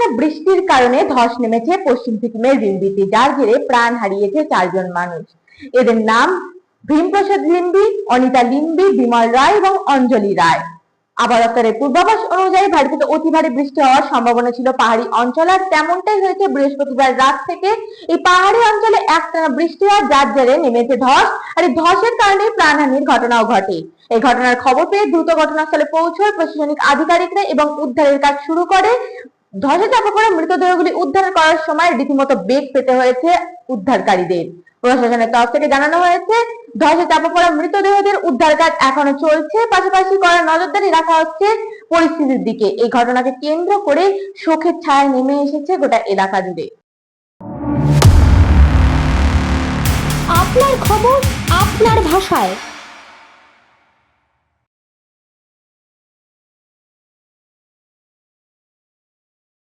একটানা বৃষ্টির কারণে ধস নেমেছে পশ্চিম সিকিমের রিম্বিতে যার জেরে প্রাণ হারিয়েছে চারজন মানুষ। এদের নাম ভীমপ্রসাদ লিম্বি, অনিতা লিম্বি, বিমল রায় এবং অঞ্জলি রায়। আবহাওয়া পূর্বাভাস অনুযায়ী ভারতীতে অতি ভারী বৃষ্টি হওয়ার সম্ভাবনা ছিল পাহাড়ি অঞ্চল, আর তেমনটাই হয়েছে বৃহস্পতিবার রাত থেকে। এই পাহাড়ি অঞ্চলে একটানা বৃষ্টি হওয়ার যার জেরে নেমেছে ধস, আর এই ধসের কারণে প্রাণহানির ঘটনাও ঘটে। এই ঘটনার খবর পেয়ে দ্রুত ঘটনাস্থলে পৌঁছয় প্রশাসনিক আধিকারিকরা এবং উদ্ধারের কাজ শুরু করে ধসে চাপা পড়া মৃতদেহগুলি উদ্ধার করার সময় রীতিমতো বেগ পেতে হয়েছে উদ্ধারকারীদের। প্রশাসনের তরফ থেকে জানানো হয়েছে ধসে চাপা পড়া মৃতদেহদের উদ্ধার কাজ এখনও চলছে। পাশাপাশি করা নজরদারি রাখা হচ্ছে পরিস্থিতির দিকে। এই ঘটনাকে কেন্দ্র করে শোকের ছায়া নেমে এসেছে গোটা এলাকা জুড়ে। আপনার খবর আপনার ভাষায়।